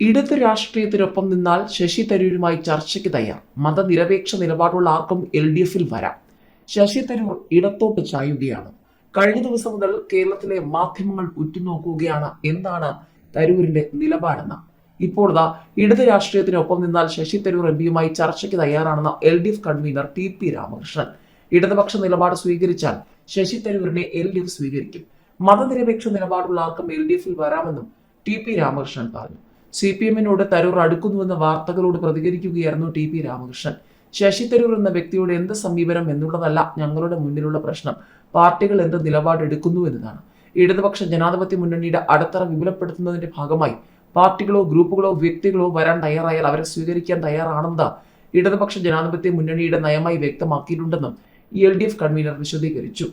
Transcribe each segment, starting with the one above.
ഇടത് രാഷ്ട്രീയത്തിനൊപ്പം നിന്നാൽ ശശി തരൂരുമായി ചർച്ചയ്ക്ക് തയ്യാർ. മതനിരപേക്ഷ നിലപാടുള്ള ആർക്കും എൽ ഡി എഫിൽ വരാം. ശശി തരൂർ ഇടത്തോട്ട് ചായുകയാണ്. കഴിഞ്ഞ ദിവസം മുതൽ കേരളത്തിലെ മാധ്യമങ്ങൾ ഉറ്റുനോക്കുകയാണ് എന്താണ് തരൂരിന്റെ നിലപാടെന്ന്. ഇപ്പോൾ ഇടത് രാഷ്ട്രീയത്തിനൊപ്പം നിന്നാൽ ശശി തരൂർ എം പിയുമായി ചർച്ചയ്ക്ക് തയ്യാറാണെന്ന L D F convener T P Ramakrishnan. ഇടതുപക്ഷ നിലപാട് സ്വീകരിച്ചാൽ ശശി തരൂരിനെ എൽ ഡി എഫ് സ്വീകരിക്കും. മതനിരപേക്ഷ നിലപാടുള്ള ആർക്കും എൽ ഡി എഫിൽ വരാമെന്നും ടി പി രാമകൃഷ്ണൻ പറഞ്ഞു. സി പി എമ്മിനോട് തരൂർ അടുക്കുന്നുവെന്ന വാർത്തകളോട് പ്രതികരിക്കുകയായിരുന്നു ടി പി രാമകൃഷ്ണൻ. ശശി തരൂർ എന്ന വ്യക്തിയുടെ എന്ത് സമീപനം എന്നുള്ളതല്ല ഞങ്ങളുടെ മുന്നിലുള്ള പ്രശ്നം. പാർട്ടികൾ എന്ത് നിലപാടെടുക്കുന്നു എന്നതാണ്. ഇടതുപക്ഷ ജനാധിപത്യ മുന്നണിയുടെ അടിത്തറ വിപുലപ്പെടുത്തുന്നതിന്റെ ഭാഗമായി പാർട്ടികളോ ഗ്രൂപ്പുകളോ വ്യക്തികളോ വരാൻ തയ്യാറായാൽ അവരെ സ്വീകരിക്കാൻ തയ്യാറാണെന്ന് ഇടതുപക്ഷ ജനാധിപത്യ മുന്നണിയുടെ നയമായി വ്യക്തമാക്കിയിട്ടുണ്ടെന്നും എൽ ഡി എഫ് കൺവീനർ വിശദീകരിച്ചു.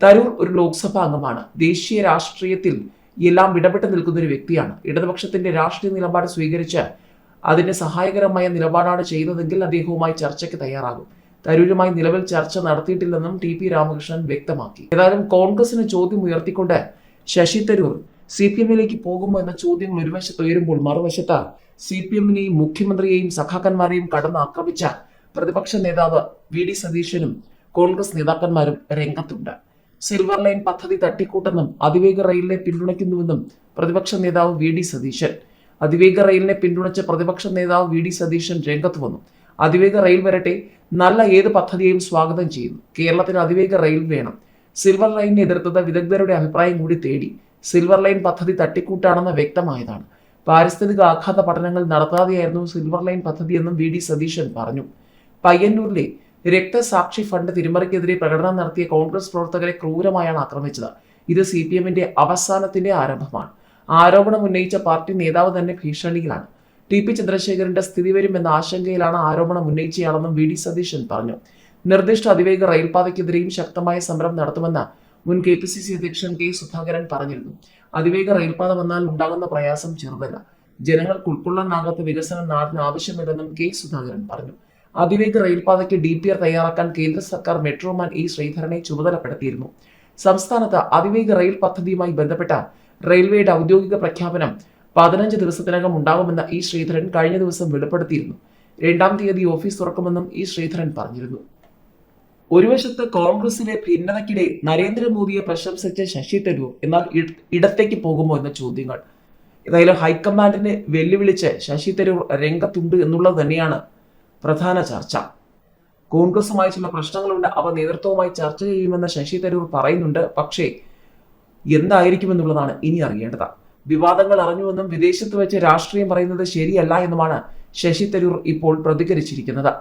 തരൂർ ഒരു ലോക്സഭാ അംഗമാണ്. ദേശീയ രാഷ്ട്രീയത്തിൽ എല്ലാം ഇടപെട്ട് നിൽക്കുന്ന ഒരു വ്യക്തിയാണ്. ഇടതുപക്ഷത്തിന്റെ രാഷ്ട്രീയ നിലപാട് സ്വീകരിച്ച് അതിന് സഹായകരമായ നിലപാടാണ് ചെയ്യുന്നതെങ്കിൽ അദ്ദേഹവുമായി ചർച്ചയ്ക്ക് തയ്യാറാകും. തരൂരുമായി നിലവിൽ ചർച്ച നടത്തിയിട്ടില്ലെന്നും ടി പി രാമകൃഷ്ണൻ വ്യക്തമാക്കി. ഏതായാലും കോൺഗ്രസിന് ചോദ്യം ഉയർത്തിക്കൊണ്ട് ശശി തരൂർ സി പി എമ്മിലേക്ക് പോകുമോ എന്ന ചോദ്യങ്ങൾ ഒരു വശത്ത് ഉയരുമ്പോൾ മറുവശത്ത് സി പി എമ്മിനെയും മുഖ്യമന്ത്രിയെയും സഖാക്കന്മാരെയും കടന്ന് ആക്രമിച്ച പ്രതിപക്ഷ നേതാവ് വി ഡി സതീശനും കോൺഗ്രസ് നേതാക്കന്മാരും രംഗത്തുണ്ട്. സിൽവർ ലൈൻ പദ്ധതി തട്ടിക്കൂട്ടെന്നും അതിവേഗ റെയിലിനെ പിന്തുണയ്ക്കുന്നുവെന്നും പ്രതിപക്ഷ നേതാവ് വി ഡി സതീശൻ. അതിവേഗ റെയിലിനെ പിന്തുണച്ച പ്രതിപക്ഷ നേതാവ് വി ഡി സതീശൻ രംഗത്ത് വന്നു. അതിവേഗ റെയിൽ വരട്ടെ നല്ല ഏത് പദ്ധതിയെയും സ്വാഗതം ചെയ്യുന്നു. കേരളത്തിന് അതിവേഗ റെയിൽ വേണം. സിൽവർ ലൈനിനെ എതിർത്തത് വിദഗ്ധരുടെ അഭിപ്രായം കൂടി തേടി. സിൽവർ ലൈൻ പദ്ധതി തട്ടിക്കൂട്ടാണെന്ന് വ്യക്തമായതാണ്. പാരിസ്ഥിതിക ആഘാത പഠനങ്ങൾ നടത്താതെയായിരുന്നു സിൽവർ ലൈൻ പദ്ധതിയെന്നും വി ഡി സതീശൻ പറഞ്ഞു. പയ്യന്നൂരിലെ രക്തസാക്ഷി ഫണ്ട് തിരിമറിക്കെതിരെ പ്രകടനം നടത്തിയ കോൺഗ്രസ് പ്രവർത്തകരെ ക്രൂരമായാണ് ആക്രമിച്ചത്. ഇത് സി പി എമ്മിന്റെ അവസാനത്തിന്റെ ആരംഭമാണ്. ആരോപണം ഉന്നയിച്ച പാർട്ടി നേതാവ് തന്നെ ഭീഷണിയിലാണ്. ടി പി ചന്ദ്രശേഖരന്റെ സ്ഥിതി വരുമെന്ന ആശങ്കയിലാണ് ആരോപണം ഉന്നയിച്ചയാളെന്നും വി ഡി സതീശൻ പറഞ്ഞു. നിർദ്ദിഷ്ട അതിവേഗ റെയിൽപാതയ്ക്കെതിരെയും ശക്തമായ സമരം നടത്തുമെന്ന് മുൻ കെ പി സി സി അധ്യക്ഷൻ കെ സുധാകരൻ പറഞ്ഞിരുന്നു. അതിവേഗ റെയിൽപാത വന്നാൽ ഉണ്ടാകുന്ന പ്രയാസം ചെറുതല്ല. ജനങ്ങൾക്ക് ഉൾക്കൊള്ളാനാകാത്ത വികസനം നാടിന് ആവശ്യമില്ലെന്നും കെ സുധാകരൻ പറഞ്ഞു. അതിവേഗ റെയിൽപാതയ്ക്ക് ഡി പി ആർ തയ്യാറാക്കാൻ കേന്ദ്ര സർക്കാർ മെട്രോമാൻ ഇ ശ്രീധരനെ ചുമതലപ്പെടുത്തിയിരുന്നു. സംസ്ഥാനത്ത് അതിവേഗ റെയിൽ പദ്ധതിയുമായി ബന്ധപ്പെട്ട റെയിൽവേയുടെ ഔദ്യോഗിക പ്രഖ്യാപനം പതിനഞ്ച് ദിവസത്തിനകം ഉണ്ടാകുമെന്ന് ഇ ശ്രീധരൻ കഴിഞ്ഞ ദിവസം വെളിപ്പെടുത്തിയിരുന്നു. രണ്ടാം തീയതി ഓഫീസ് തുറക്കുമെന്നും ഇ ശ്രീധരൻ പറഞ്ഞിരുന്നു. ഒരു വശത്ത് കോൺഗ്രസിലെ ഭിന്നതയ്ക്കിടെ നരേന്ദ്രമോദിയെ പ്രശംസിച്ച ശശി തരൂർ എന്നാൽ ഇട- ഇടത്തേക്ക് പോകുമോ എന്ന ചോദ്യങ്ങൾ. ഏതായാലും ഹൈക്കമാൻഡിനെ വെല്ലുവിളിച്ച് ശശി തരൂർ രംഗത്തുണ്ട് എന്നുള്ളത് തന്നെയാണ് പ്രധാന ചർച്ച. കോൺഗ്രസുമായി ചില പ്രശ്നങ്ങളുണ്ട്. അവ നേതൃത്വവുമായി ചർച്ച ചെയ്യുമെന്ന് ശശി തരൂർ പറയുന്നുണ്ട്. പക്ഷേ എന്തായിരിക്കുമെന്നുള്ളതാണ് ഇനി അറിയേണ്ടത്. വിവാദങ്ങൾ അറിഞ്ഞുവെന്നും വിദേശത്ത് വെച്ച് രാഷ്ട്രീയം പറയുന്നത് ശരിയല്ല എന്നുമാണ് ശശി തരൂർ ഇപ്പോൾ പ്രതികരിച്ചിരിക്കുന്നത്.